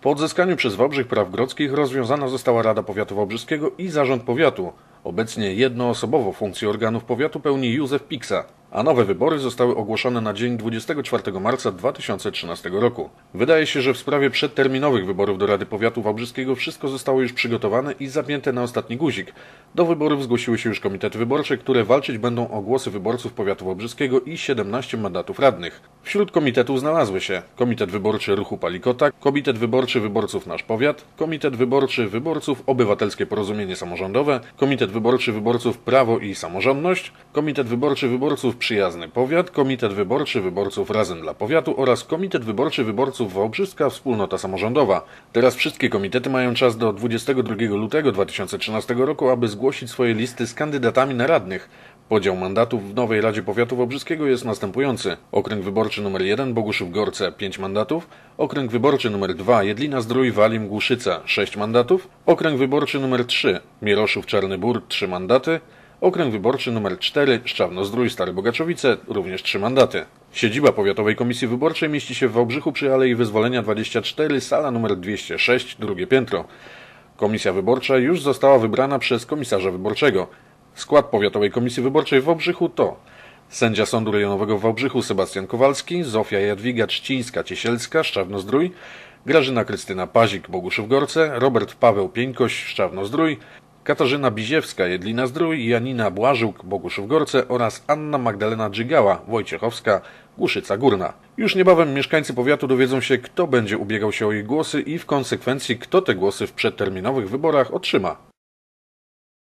Po odzyskaniu przez Wałbrzych praw grodzkich rozwiązana została Rada Powiatu Wałbrzyskiego i Zarząd Powiatu. Obecnie jednoosobowo funkcję organów powiatu pełni Józef Piksa a nowe wybory zostały ogłoszone na dzień 24 marca 2013 roku. Wydaje się, że w sprawie przedterminowych wyborów do Rady Powiatu Wałbrzyskiego wszystko zostało już przygotowane i zapięte na ostatni guzik. Do wyborów zgłosiły się już komitety wyborcze, które walczyć będą o głosy wyborców powiatu wałbrzyskiego i 17 mandatów radnych. Wśród komitetów znalazły się Komitet Wyborczy Ruchu Palikota, Komitet Wyborczy Wyborców Nasz Powiat, Komitet Wyborczy Wyborców Obywatelskie Porozumienie Samorządowe, Komitet Wyborczy Wyborców Prawo i Samorządność, Komitet Wyborczy Wyborców Przyjazny Powiat, Komitet Wyborczy Wyborców Razem dla Powiatu oraz Komitet Wyborczy Wyborców Wałbrzyska Wspólnota Samorządowa. Teraz wszystkie komitety mają czas do 22 lutego 2013 roku, aby zgłosić swoje listy z kandydatami na radnych. Podział mandatów w nowej Radzie Powiatu Wałbrzyskiego jest następujący. Okręg wyborczy nr 1 Boguszów-Gorce 5 mandatów, okręg wyborczy nr 2 Jedlina-Zdrój Walim-Głuszyca 6 mandatów, okręg wyborczy nr 3 Mieroszów-Czarny Bór 3 mandaty, Okręg wyborczy nr 4 Szczawno-Zdrój Stare Bogaczowice również 3 mandaty. Siedziba Powiatowej Komisji Wyborczej mieści się w Wałbrzychu przy Alei Wyzwolenia 24, sala nr 206, drugie piętro. Komisja Wyborcza już została wybrana przez komisarza wyborczego. Skład Powiatowej Komisji Wyborczej w Wałbrzychu to sędzia Sądu Rejonowego w Wałbrzychu Sebastian Kowalski, Zofia Jadwiga Czcińska-Ciesielska, Szczawno-Zdrój, Grażyna Krystyna Pazik, Boguszów-Gorce, Robert Paweł Pieńkoś, Szczawno-Zdrój, Katarzyna Biziewska, Jedlina Zdrój, Janina Błażuk, Boguszów-Gorce oraz Anna Magdalena Dżygała, Wojciechowska, Głuszyca Górna. Już niebawem mieszkańcy powiatu dowiedzą się, kto będzie ubiegał się o ich głosy i w konsekwencji kto te głosy w przedterminowych wyborach otrzyma.